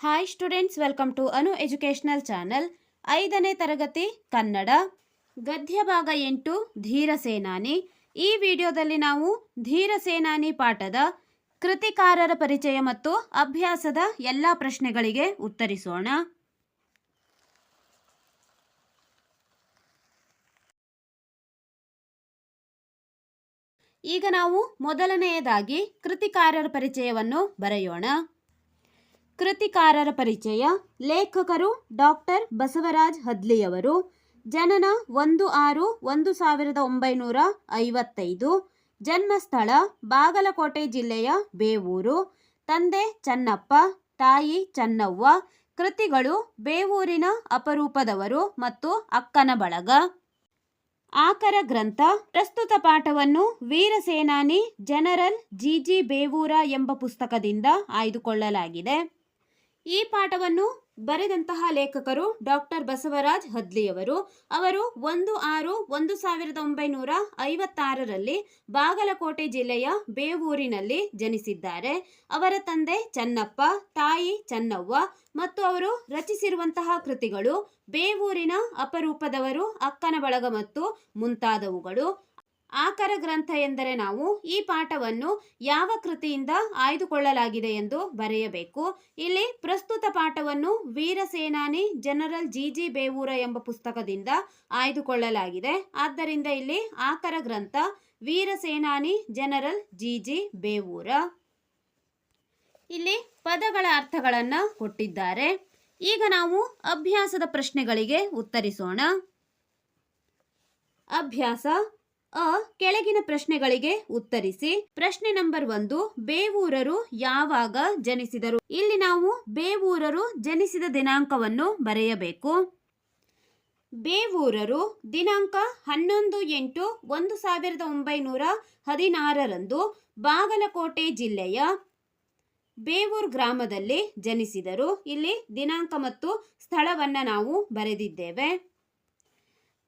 Hi students welcome to Anu educational channel ಐದನೇ ತರಗತಿ, ಕನ್ನಡ. ಗದ್ಯ ಭಾಗ ಎಂಟು ಧೀರ ಸೇನಾನಿ ಈ ವಿಡಿಯೋದಲ್ಲಿ ನಾವು ಧೀರ ಸೇನಾನಿ ಪಾಠದ ಕೃತಿಕಾರರ ಪರಿಚಯ ಮತ್ತು ಅಭ್ಯಾಸದ ಎಲ್ಲ ಪ್ರಶ್ನೆಗಳಿಗೆ ಉತ್ತರಿಸೋಣ. ಈಗ ನಾವು ಮೊದಲನೆಯದಾಗಿ ಕೃತಿಕಾರರ ಪರಿಚಯವನ್ನು ಬರೆಯೋಣ. ಕೃತಿಕಾರರ ಪರಿಚಯ, ಲೇಖಕರು ಡಾಕ್ಟರ್ ಬಸವರಾಜ್ ಹದ್ಲಿಯವರು, ಜನನ ಒಂದು ಆರು ಒಂದು ಸಾವಿರದ ಒಂಬೈನೂರ ಐವತ್ತೈದು, ಜನ್ಮಸ್ಥಳ ಬಾಗಲಕೋಟೆ ಜಿಲ್ಲೆಯ ಬೇವೂರು, ತಂದೆ ಚನ್ನಪ್ಪ, ತಾಯಿ ಚನ್ನವ್ವ, ಕೃತಿಗಳು ಬೇವೂರಿನ ಅಪರೂಪದವರು ಮತ್ತು ಅಕ್ಕನ ಬಳಗ. ಆಕರ ಗ್ರಂಥ, ಪ್ರಸ್ತುತ ಪಾಠವನ್ನು ವೀರ ಸೇನಾನಿ ಜನರಲ್ ಜಿಜಿ ಬೇವೂರ ಎಂಬ ಪುಸ್ತಕದಿಂದ ಆಯ್ದುಕೊಳ್ಳಲಾಗಿದೆ. ಈ ಪಾಠವನ್ನು ಬರೆದಂತಹ ಲೇಖಕರು ಡಾಕ್ಟರ್ ಬಸವರಾಜ್ ಹದ್ಲಿಯವರು. ಅವರು ಒಂದು ಆರು ಒಂದು ಸಾವಿರದ ಒಂಬೈನೂರ ಐವತ್ತಾರರಲ್ಲಿ ಬಾಗಲಕೋಟೆ ಜಿಲ್ಲೆಯ ಬೇವೂರಿನಲ್ಲಿ ಜನಿಸಿದ್ದಾರೆ. ಅವರ ತಂದೆ ಚನ್ನಪ್ಪ, ತಾಯಿ ಚನ್ನವ್ವ ಮತ್ತು ಅವರು ರಚಿಸಿರುವಂತಹ ಕೃತಿಗಳು ಬೇವೂರಿನ ಅಪರೂಪದವರು, ಅಕ್ಕನ ಬಳಗ ಮತ್ತು ಮುಂತಾದವುಗಳು. ಆಕರ ಗ್ರಂಥ ಎಂದರೆ ನಾವು ಈ ಪಾಠವನ್ನು ಯಾವ ಕೃತಿಯಿಂದ ಆಯ್ದುಕೊಳ್ಳಲಾಗಿದೆ ಎಂದು ಬರೆಯಬೇಕು. ಇಲ್ಲಿ ಪ್ರಸ್ತುತ ಪಾಠವನ್ನು ವೀರ ಸೇನಾನಿ ಜನರಲ್ ಜಿ ಜಿ ಬೇವೂರ ಎಂಬ ಪುಸ್ತಕದಿಂದ ಆಯ್ದುಕೊಳ್ಳಲಾಗಿದೆ. ಆದ್ದರಿಂದ ಇಲ್ಲಿ ಆಕರ ಗ್ರಂಥ ವೀರ ಸೇನಾನಿ ಜನರಲ್ ಜಿ ಜಿ ಬೇವೂರ. ಇಲ್ಲಿ ಪದಗಳ ಅರ್ಥಗಳನ್ನು ಕೊಟ್ಟಿದ್ದಾರೆ. ಈಗ ನಾವು ಅಭ್ಯಾಸದ ಪ್ರಶ್ನೆಗಳಿಗೆ ಉತ್ತರಿಸೋಣ. ಅಭ್ಯಾಸ ಅ, ಕೆಳಗಿನ ಪ್ರಶ್ನೆಗಳಿಗೆ ಉತ್ತರಿಸಿ. ಪ್ರಶ್ನೆ ನಂಬರ್ ಒಂದು, ಬೇವೂರರು ಯಾವಾಗ ಜನಿಸಿದರು? ಇಲ್ಲಿ ನಾವು ಬೇವೂರರು ಜನಿಸಿದ ದಿನಾಂಕವನ್ನು ಬರೆಯಬೇಕು. ಬೇವೂರರು ದಿನಾಂಕ ಹನ್ನೊಂದು ಎಂಟು ಒಂದು ಸಾವಿರದ ಒಂಬೈನೂರ ಹದಿನಾರರಂದು ಬಾಗಲಕೋಟೆ ಜಿಲ್ಲೆಯ ಬೇವೂರ್ ಗ್ರಾಮದಲ್ಲಿ ಜನಿಸಿದರು. ಇಲ್ಲಿ ದಿನಾಂಕ ಮತ್ತು ಸ್ಥಳವನ್ನ ನಾವು ಬರೆದಿದ್ದೇವೆ.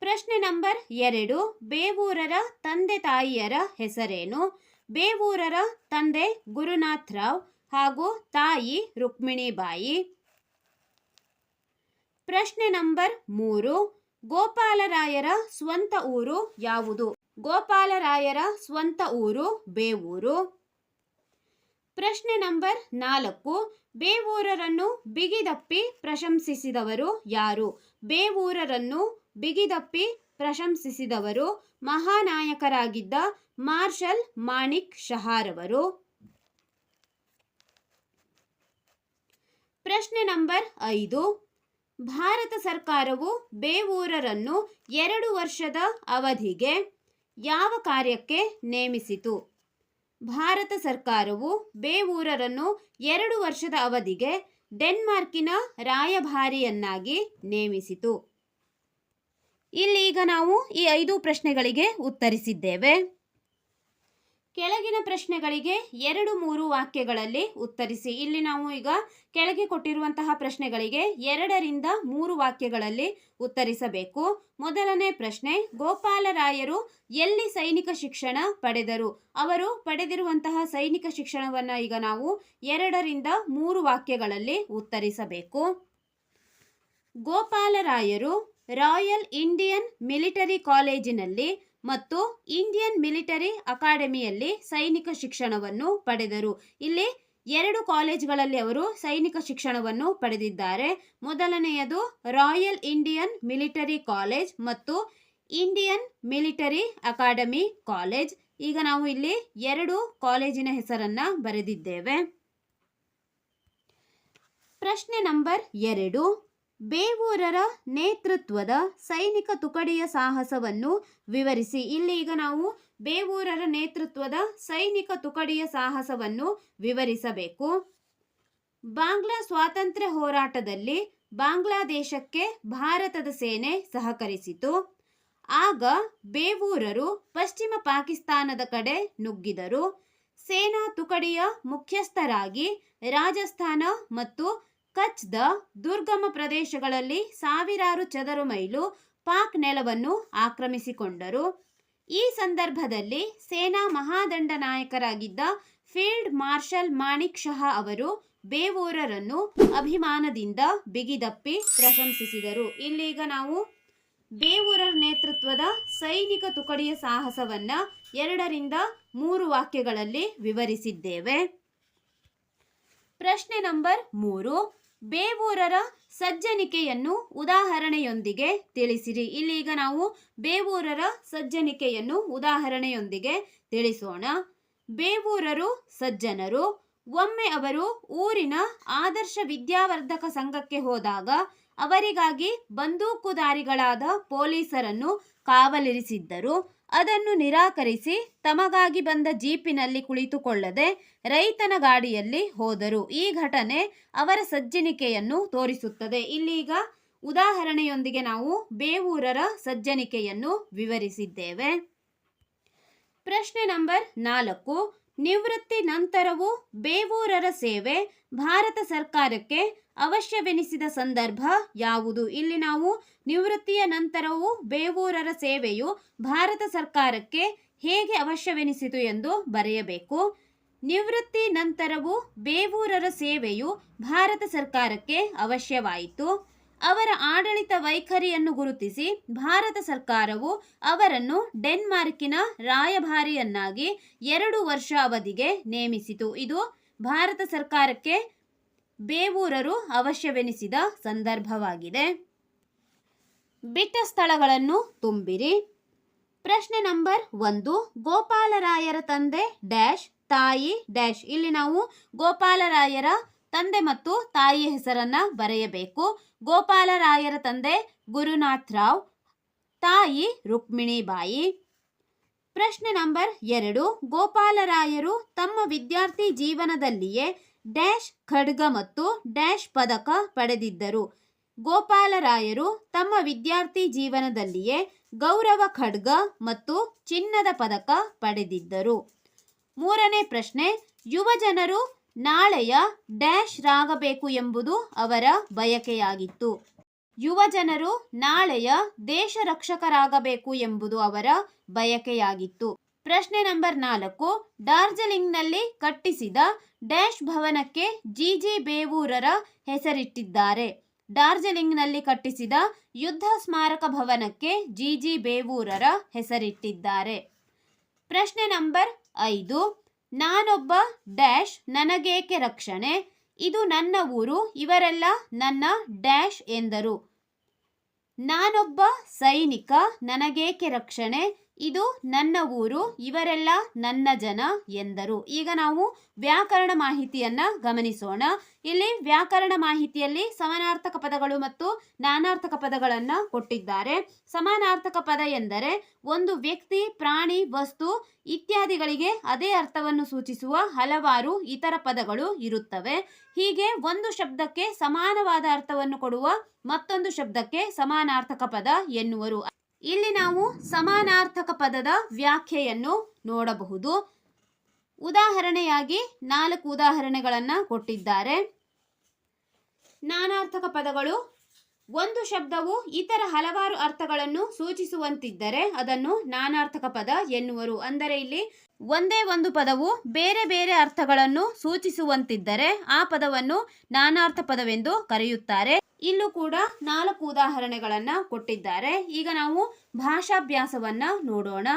ಪ್ರಶ್ನೆ ನಂಬರ್ ಎರಡು. ಬೇವೂರರ ತಂದೆ ತಾಯಿಯರ ಹೆಸರೇನು? ಬೇವೂರರ ತಂದೆ ಗುರುನಾಥ್ ರಾವ್ ಹಾಗೂ ತಾಯಿ ರುಕ್ಮಿಣಿಬಾಯಿ ಪ್ರಶ್ನೆ ನಂಬರ್ ಮೂರು. ಗೋಪಾಲರಾಯರ ಸ್ವಂತ ಊರು ಯಾವುದು? ಗೋಪಾಲರಾಯರ ಸ್ವಂತ ಊರು ಬೇವೂರು. ಪ್ರಶ್ನೆ ನಂಬರ್ ನಾಲ್ಕು. ಬೇವೂರರನ್ನು ಬಿಗಿದಪ್ಪಿ ಪ್ರಶಂಸಿಸಿದವರು ಯಾರು? ಬೇವೂರರನ್ನು ಬಿಗಿದಪ್ಪಿ ಪ್ರಶಂಸಿಸಿದವರು ಮಹಾನಾಯಕರಾಗಿದ್ದ ಮಾರ್ಷಲ್ ಮಾಣಿಕ್ ಶಹಾರವರು. ಪ್ರಶ್ನೆ ನಂಬರ್ ಐದು. ಭಾರತ ಸರ್ಕಾರವು ಬೇವೂರರನ್ನು ಎರಡು ವರ್ಷದ ಅವಧಿಗೆ ಯಾವ ಕಾರ್ಯಕ್ಕೆ ನೇಮಿಸಿತು? ಭಾರತ ಸರ್ಕಾರವು ಬೇವೂರರನ್ನು ಎರಡು ವರ್ಷದ ಅವಧಿಗೆ ಡೆನ್ಮಾರ್ಕಿನ ರಾಯಭಾರಿಯನ್ನಾಗಿ ನೇಮಿಸಿತು. ಇಲ್ಲಿ ಈಗ ನಾವು ಈ ಐದು ಪ್ರಶ್ನೆಗಳಿಗೆ ಉತ್ತರಿಸಿದ್ದೇವೆ. ಕೆಳಗಿನ ಪ್ರಶ್ನೆಗಳಿಗೆ ಎರಡು ಮೂರು ವಾಕ್ಯಗಳಲ್ಲಿ ಉತ್ತರಿಸಿ. ಇಲ್ಲಿ ನಾವು ಈಗ ಕೆಳಗೆ ಕೊಟ್ಟಿರುವಂತಹ ಪ್ರಶ್ನೆಗಳಿಗೆ ಎರಡರಿಂದ ಮೂರು ವಾಕ್ಯಗಳಲ್ಲಿ ಉತ್ತರಿಸಬೇಕು. ಮೊದಲನೇ ಪ್ರಶ್ನೆ, ಗೋಪಾಲರಾಯರು ಎಲ್ಲಿ ಸೈನಿಕ ಶಿಕ್ಷಣ ಪಡೆದರು? ಅವರು ಪಡೆದಿರುವಂತಹ ಸೈನಿಕ ಶಿಕ್ಷಣವನ್ನು ಈಗ ನಾವು ಎರಡರಿಂದ ಮೂರು ವಾಕ್ಯಗಳಲ್ಲಿ ಉತ್ತರಿಸಬೇಕು. ಗೋಪಾಲರಾಯರು ರಾಯಲ್ ಇಂಡಿಯನ್ ಮಿಲಿಟರಿ ಕಾಲೇಜಿನಲ್ಲಿ ಮತ್ತು ಇಂಡಿಯನ್ ಮಿಲಿಟರಿ ಅಕಾಡೆಮಿಯಲ್ಲಿ ಸೈನಿಕ ಶಿಕ್ಷಣವನ್ನು ಪಡೆದರು. ಇಲ್ಲಿ ಎರಡು ಕಾಲೇಜ್ಗಳಲ್ಲಿ ಅವರು ಸೈನಿಕ ಶಿಕ್ಷಣವನ್ನು ಪಡೆದಿದ್ದಾರೆ. ಮೊದಲನೆಯದು ರಾಯಲ್ ಇಂಡಿಯನ್ ಮಿಲಿಟರಿ ಕಾಲೇಜ್ ಮತ್ತು ಇಂಡಿಯನ್ ಮಿಲಿಟರಿ ಅಕಾಡೆಮಿ ಕಾಲೇಜ್. ಈಗ ನಾವು ಇಲ್ಲಿ ಎರಡು ಕಾಲೇಜಿನ ಹೆಸರನ್ನ ಬರೆದಿದ್ದೇವೆ. ಪ್ರಶ್ನೆ ನಂಬರ್ ಎರಡು. ಬೇವೂರರ ನೇತೃತ್ವದ ಸೈನಿಕ ತುಕಡಿಯ ಸಾಹಸವನ್ನು ವಿವರಿಸಿ. ಇಲ್ಲಿ ಈಗ ನಾವು ಬೇವೂರರ ನೇತೃತ್ವದ ಸೈನಿಕ ತುಕಡಿಯ ಸಾಹಸವನ್ನು ವಿವರಿಸಬೇಕು. ಬಾಂಗ್ಲಾ ಸ್ವಾತಂತ್ರ್ಯ ಹೋರಾಟದಲ್ಲಿ ಬಾಂಗ್ಲಾದೇಶಕ್ಕೆ ಭಾರತದ ಸೇನೆ ಸಹಕರಿಸಿತು. ಆಗ ಬೇವೂರರು ಪಶ್ಚಿಮ ಪಾಕಿಸ್ತಾನದ ಕಡೆ ನುಗ್ಗಿದರು. ಸೇನಾ ತುಕಡಿಯ ಮುಖ್ಯಸ್ಥರಾಗಿ ರಾಜಸ್ಥಾನ ಮತ್ತು ಕಚ್ದ ದುರ್ಗಮ ಪ್ರದೇಶಗಳಲ್ಲಿ ಸಾವಿರಾರು ಚದರು ಮೈಲು ಪಾಕ್ ನೆಲವನ್ನು ಆಕ್ರಮಿಸಿಕೊಂಡರು. ಈ ಸಂದರ್ಭದಲ್ಲಿ ಸೇನಾ ಮಹಾದಂಡ ನಾಯಕರಾಗಿದ್ದ ಫೀಲ್ಡ್ ಮಾರ್ಷಲ್ ಮಾಣಿಕ್ ಶಹಾ ಅವರು ಬೇವೂರರನ್ನು ಅಭಿಮಾನದಿಂದ ಬಿಗಿದಪ್ಪಿ ಪ್ರಶಂಸಿಸಿದರು. ಇಲ್ಲೀಗ ನಾವು ಬೇವೂರರ ನೇತೃತ್ವದ ಸೈನಿಕ ತುಕಡಿಯ ಸಾಹಸವನ್ನ ಎರಡರಿಂದ ಮೂರು ವಾಕ್ಯಗಳಲ್ಲಿ ವಿವರಿಸಿದ್ದೇವೆ. ಪ್ರಶ್ನೆ ನಂಬರ್ ಮೂರು. ಬೇವೂರರ ಸಜ್ಜನಿಕೆಯನ್ನು ಉದಾಹರಣೆಯೊಂದಿಗೆ ತಿಳಿಸಿರಿ. ಇಲ್ಲೀಗ ನಾವು ಬೇವೂರರ ಸಜ್ಜನಿಕೆಯನ್ನು ಉದಾಹರಣೆಯೊಂದಿಗೆ ತಿಳಿಸೋಣ. ಬೇವೂರರು ಸಜ್ಜನರು. ಒಮ್ಮೆ ಅವರು ಊರಿನ ಆದರ್ಶ ವಿದ್ಯಾವರ್ಧಕ ಸಂಘಕ್ಕೆ ಹೋದಾಗ ಅವರಿಗಾಗಿ ಬಂದೂಕುದಾರಿಗಳಾದ ಪೊಲೀಸರನ್ನು ಕಾವಲಿರಿಸಿದ್ದರು. ಅದನ್ನು ನಿರಾಕರಿಸಿ ತಮಗಾಗಿ ಬಂದ ಜೀಪಿನಲ್ಲಿ ಕುಳಿತುಕೊಳ್ಳದೆ ರೈತನ ಗಾಡಿಯಲ್ಲಿ ಹೋದರು. ಈ ಘಟನೆ ಅವರ ಸಜ್ಜನಿಕೆಯನ್ನು ತೋರಿಸುತ್ತದೆ. ಇಲ್ಲೀಗ ಉದಾಹರಣೆಯೊಂದಿಗೆ ನಾವು ಬೇವೂರರ ಸಜ್ಜನಿಕೆಯನ್ನು ವಿವರಿಸಿದ್ದೇವೆ. ಪ್ರಶ್ನೆ ನಂಬರ್ ನಾಲ್ಕು, ನಿವೃತ್ತಿ ನಂತರವೂ ಬೇವೂರರ ಸೇವೆ ಭಾರತ ಸರ್ಕಾರಕ್ಕೆ ಅವಶ್ಯವೆನಿಸಿದ ಸಂದರ್ಭ ಯಾವುದು? ಇಲ್ಲಿ ನಾವು ನಿವೃತ್ತಿಯ ನಂತರವೂ ಬೇವೂರರ ಸೇವೆಯು ಭಾರತ ಸರ್ಕಾರಕ್ಕೆ ಹೇಗೆ ಅವಶ್ಯವೆನಿಸಿತು ಎಂದು ಬರೆಯಬೇಕು. ನಿವೃತ್ತಿ ನಂತರವೂ ಬೇವೂರರ ಸೇವೆಯು ಭಾರತ ಸರ್ಕಾರಕ್ಕೆ ಅವಶ್ಯವಾಯಿತು. ಅವರ ಆಡಳಿತ ವೈಖರಿಯನ್ನು ಗುರುತಿಸಿ ಭಾರತ ಸರ್ಕಾರವು ಅವರನ್ನು ಡೆನ್ಮಾರ್ಕಿನ ರಾಯಭಾರಿಯನ್ನಾಗಿ ಎರಡು ವರ್ಷ ಅವಧಿಗೆ ನೇಮಿಸಿತು. ಇದು ಭಾರತ ಸರ್ಕಾರಕ್ಕೆ ಬೇವೂರರು ಅವಶ್ಯವೆನಿಸಿದ ಸಂದರ್ಭವಾಗಿದೆ. ಬಿಟ್ಟ ಸ್ಥಳಗಳನ್ನು ತುಂಬಿರಿ. ಪ್ರಶ್ನೆ ನಂಬರ್ ಒಂದು, ಗೋಪಾಲರಾಯರ ತಂದೆ ಡ್ಯಾಶ್, ತಾಯಿ ಡ್ಯಾಶ್. ಇಲ್ಲಿ ನಾವು ಗೋಪಾಲರಾಯರ ತಂದೆ ಮತ್ತು ತಾಯಿ ಹೆಸರನ್ನ ಬರೆಯಬೇಕು. ಗೋಪಾಲರಾಯರ ತಂದೆ ಗುರುನಾಥ್ ರಾವ್, ತಾಯಿ ರುಕ್ಮಿಣಿಬಾಯಿ ಪ್ರಶ್ನೆ ನಂಬರ್ ಎರಡು, ಗೋಪಾಲರಾಯರು ತಮ್ಮ ವಿದ್ಯಾರ್ಥಿ ಜೀವನದಲ್ಲಿಯೇ ಡ್ಯಾಶ್ ಖಡ್ಗ ಮತ್ತು ಡ್ಯಾಶ್ ಪದಕ ಪಡೆದಿದ್ದರು. ಗೋಪಾಲರಾಯರು ತಮ್ಮ ವಿದ್ಯಾರ್ಥಿ ಜೀವನದಲ್ಲಿಯೇ ಗೌರವ ಖಡ್ಗ ಮತ್ತು ಚಿನ್ನದ ಪದಕ ಪಡೆದಿದ್ದರು. ಮೂರನೇ ಪ್ರಶ್ನೆ, ಯುವಜನರು ನಾಳೆಯ ಡ್ಯಾಶ್ ರಾಗಬೇಕು ಎಂಬುದು ಅವರ ಬಯಕೆಯಾಗಿತ್ತು. ಯುವಜನರು ನಾಳೆಯ ದೇಶ ರಕ್ಷಕರಾಗಬೇಕು ಎಂಬುದು ಅವರ ಬಯಕೆಯಾಗಿತ್ತು. ಪ್ರಶ್ನೆ ನಂಬರ್ ನಾಲ್ಕು, ಡಾರ್ಜಿಲಿಂಗ್ನಲ್ಲಿ ಕಟ್ಟಿಸಿದ ಡ್ಯಾಶ್ ಭವನಕ್ಕೆ ಜಿಜಿ ಬೇವೂರರ ಹೆಸರಿಟ್ಟಿದ್ದಾರೆ. ಡಾರ್ಜಿಲಿಂಗ್ನಲ್ಲಿ ಕಟ್ಟಿಸಿದ ಯುದ್ಧ ಸ್ಮಾರಕ ಭವನಕ್ಕೆ ಜಿಜಿ ಬೇವೂರರ ಹೆಸರಿಟ್ಟಿದ್ದಾರೆ. ಪ್ರಶ್ನೆ ನಂಬರ್ ಐದು, ನಾನೊಬ್ಬ ಡ್ಯಾಶ್ ನನಗೇಕೆ ರಕ್ಷಣೆ? ಇದು ನನ್ನ ಊರು, ಇವರೆಲ್ಲ ನನ್ನ ಡ್ಯಾಶ್ ಎಂದರು. ನಾನೊಬ್ಬ ಸೈನಿಕ ನನಗೇಕೆ ರಕ್ಷಣೆ? ಇದು ನನ್ನ ಊರು, ಇವರೆಲ್ಲ ನನ್ನ ಜನ ಎಂದರು. ಈಗ ನಾವು ವ್ಯಾಕರಣ ಮಾಹಿತಿಯನ್ನ ಗಮನಿಸೋಣ. ಇಲ್ಲಿ ವ್ಯಾಕರಣ ಮಾಹಿತಿಯಲ್ಲಿ ಸಮಾನಾರ್ಥಕ ಪದಗಳು ಮತ್ತು ನಾನಾರ್ಥಕ ಪದಗಳನ್ನು ಕೊಟ್ಟಿದ್ದಾರೆ. ಸಮಾನಾರ್ಥಕ ಪದ ಎಂದರೆ ಒಂದು ವ್ಯಕ್ತಿ, ಪ್ರಾಣಿ, ವಸ್ತು ಇತ್ಯಾದಿಗಳಿಗೆ ಅದೇ ಅರ್ಥವನ್ನು ಸೂಚಿಸುವ ಹಲವಾರು ಇತರ ಪದಗಳು ಇರುತ್ತವೆ. ಹೀಗೆ ಒಂದು ಶಬ್ದಕ್ಕೆ ಸಮಾನವಾದ ಅರ್ಥವನ್ನು ಕೊಡುವ ಮತ್ತೊಂದು ಶಬ್ದಕ್ಕೆ ಸಮಾನಾರ್ಥಕ ಪದ ಎನ್ನುವರು. ಇಲ್ಲಿ ನಾವು ಸಮಾನಾರ್ಥಕ ಪದದ ವ್ಯಾಖ್ಯೆಯನ್ನು ನೋಡಬಹುದು. ಉದಾಹರಣೆಯಾಗಿ ನಾಲ್ಕು ಉದಾಹರಣೆಗಳನ್ನು ಕೊಟ್ಟಿದ್ದಾರೆ. ನಾನಾರ್ಥಕ ಪದಗಳು ಒಂದು ಶಬ್ದವು ಇತರ ಹಲವಾರು ಅರ್ಥಗಳನ್ನು ಸೂಚಿಸುವಂತಿದ್ದರೆ ಅದನ್ನು ನಾನಾರ್ಥಕ ಪದ ಎನ್ನುವರು. ಅಂದರೆ ಇಲ್ಲಿ ಒಂದೇ ಒಂದು ಪದವು ಬೇರೆ ಬೇರೆ ಅರ್ಥಗಳನ್ನು ಸೂಚಿಸುವಂತಿದ್ದರೆ ಆ ಪದವನ್ನು ನಾನಾರ್ಥ ಪದವೆಂದು ಕರೆಯುತ್ತಾರೆ. ಇಲ್ಲೂ ಕೂಡ ನಾಲ್ಕು ಉದಾಹರಣೆಗಳನ್ನು ಕೊಟ್ಟಿದ್ದಾರೆ. ಈಗ ನಾವು ಭಾಷಾಭ್ಯಾಸವನ್ನ ನೋಡೋಣ.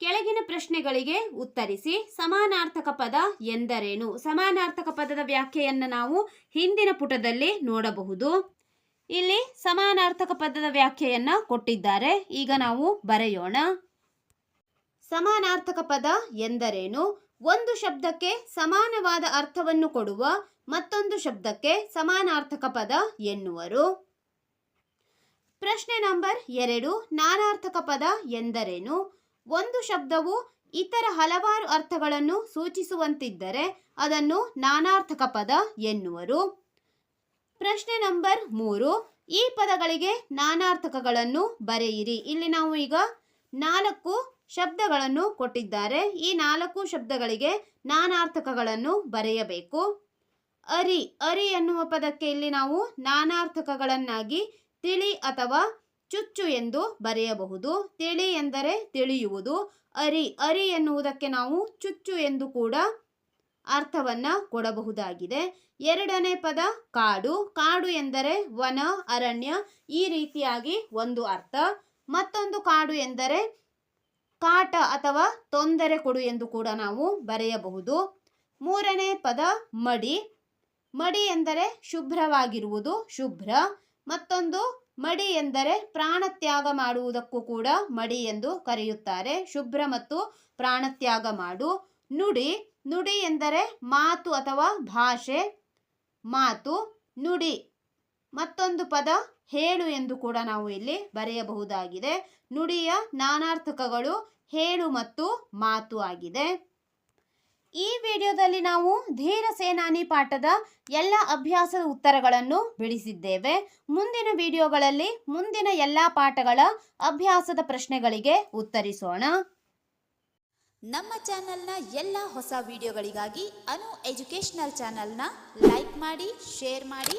ಕೆಳಗಿನ ಪ್ರಶ್ನೆಗಳಿಗೆ ಉತ್ತರಿಸಿ. ಸಮಾನಾರ್ಥಕ ಪದ ಎಂದರೇನು? ಸಮಾನಾರ್ಥಕ ಪದದ ವ್ಯಾಖ್ಯೆಯನ್ನು ನಾವು ಹಿಂದಿನ ಪುಟದಲ್ಲಿ ನೋಡಬಹುದು. ಇಲ್ಲಿ ಸಮಾನಾರ್ಥಕ ಪದದ ವ್ಯಾಖ್ಯೆಯನ್ನು ಕೊಟ್ಟಿದ್ದಾರೆ. ಈಗ ನಾವು ಬರೆಯೋಣ. ಸಮಾನಾರ್ಥಕ ಪದ ಎಂದರೇನು? ಒಂದು ಶಬ್ದಕ್ಕೆ ಸಮಾನವಾದ ಅರ್ಥವನ್ನು ಕೊಡುವ ಮತ್ತೊಂದು ಶಬ್ದಕ್ಕೆ ಸಮಾನಾರ್ಥಕ ಪದ ಎನ್ನುವರು. ಪ್ರಶ್ನೆ ನಂಬರ್ ಎರಡು, ನಾನಾರ್ಥಕ ಪದ ಎಂದರೇನು? ಒಂದು ಶಬ್ದವು ಇತರ ಹಲವಾರು ಅರ್ಥಗಳನ್ನು ಸೂಚಿಸುವಂತಿದ್ದರೆ ಅದನ್ನು ನಾನಾರ್ಥಕ ಪದ ಎನ್ನುವರು. ಪ್ರಶ್ನೆ ನಂಬರ್ ಮೂರು, ಈ ಪದಗಳಿಗೆ ನಾನಾರ್ಥಕಗಳನ್ನು ಬರೆಯಿರಿ. ಇಲ್ಲಿ ನಾವು ಈಗ ನಾಲ್ಕು ಶಬ್ದಗಳನ್ನು ಕೊಟ್ಟಿದ್ದಾರೆ. ಈ ನಾಲ್ಕು ಶಬ್ದಗಳಿಗೆ ನಾನಾರ್ಥಕಗಳನ್ನು ಬರೆಯಬೇಕು. ಅರಿ ಅರಿ ಎನ್ನುವ ಪದಕ್ಕೆ ಇಲ್ಲಿ ನಾವು ನಾನಾರ್ಥಕಗಳನ್ನಾಗಿ ತಿಳಿ ಅಥವಾ ಚುಚ್ಚು ಎಂದು ಬರೆಯಬಹುದು. ತಿಳಿ ಎಂದರೆ ತಿಳಿಯುವುದು. ಅರಿ ಅರಿ ಎನ್ನುವುದಕ್ಕೆ ನಾವು ಚುಚ್ಚು ಎಂದು ಕೂಡ ಅರ್ಥವನ್ನ ಕೊಡಬಹುದಾಗಿದೆ. ಎರಡನೇ ಪದ ಕಾಡು. ಕಾಡು ಎಂದರೆ ವನ, ಅರಣ್ಯ, ಈ ರೀತಿಯಾಗಿ ಒಂದು ಅರ್ಥ. ಮತ್ತೊಂದು ಕಾಡು ಎಂದರೆ ಕಾಟ ಅಥವಾ ತೊಂದರೆ ಕೊಡು ಎಂದು ಕೂಡ ನಾವು ಬರೆಯಬಹುದು. ಮೂರನೇ ಪದ ಮಡಿ. ಮಡಿ ಎಂದರೆ ಶುಭ್ರವಾಗಿರುವುದು, ಶುಭ್ರ. ಮತ್ತೊಂದು, ಮಡಿ ಎಂದರೆ ಪ್ರಾಣತ್ಯಾಗ ಮಾಡುವುದಕ್ಕೂ ಕೂಡ ಮಡಿ ಎಂದು ಕರೆಯುತ್ತಾರೆ. ಶುಭ್ರ ಮತ್ತು ಪ್ರಾಣತ್ಯಾಗ ಮಾಡು. ನುಡಿ. ನುಡಿ ಎಂದರೆ ಮಾತು ಅಥವಾ ಭಾಷೆ. ಮಾತು. ನುಡಿ. ಮತ್ತೊಂದು ಪದ ಹೇಳು ಎಂದು ಕೂಡ ನಾವು ಇಲ್ಲಿ ಬರೆಯಬಹುದಾಗಿದೆ. ನುಡಿಯ ನಾನಾರ್ಥಕಗಳು ಹೇಳು ಮತ್ತು ಮಾತು ಆಗಿದೆ. ಈ ವಿಡಿಯೋದಲ್ಲಿ ನಾವು ಧೀರ ಸೇನಾನಿ ಪಾಠದ ಎಲ್ಲ ಅಭ್ಯಾಸದ ಉತ್ತರಗಳನ್ನು ಬಿಡಿಸಿದ್ದೇವೆ ಮುಂದಿನ ವಿಡಿಯೋಗಳಲ್ಲಿ ಮುಂದಿನ ಎಲ್ಲ ಪಾಠಗಳ ಅಭ್ಯಾಸದ ಪ್ರಶ್ನೆಗಳಿಗೆ ಉತ್ತರಿಸೋಣ. ನಮ್ಮ ಚಾನೆಲ್ನ ಎಲ್ಲ ಹೊಸ ವಿಡಿಯೋಗಳಿಗಾಗಿ ಅನು ಎಜುಕೇಷನಲ್ ಚಾನೆಲ್ನ ಲೈಕ್ ಮಾಡಿ, ಶೇರ್ ಮಾಡಿ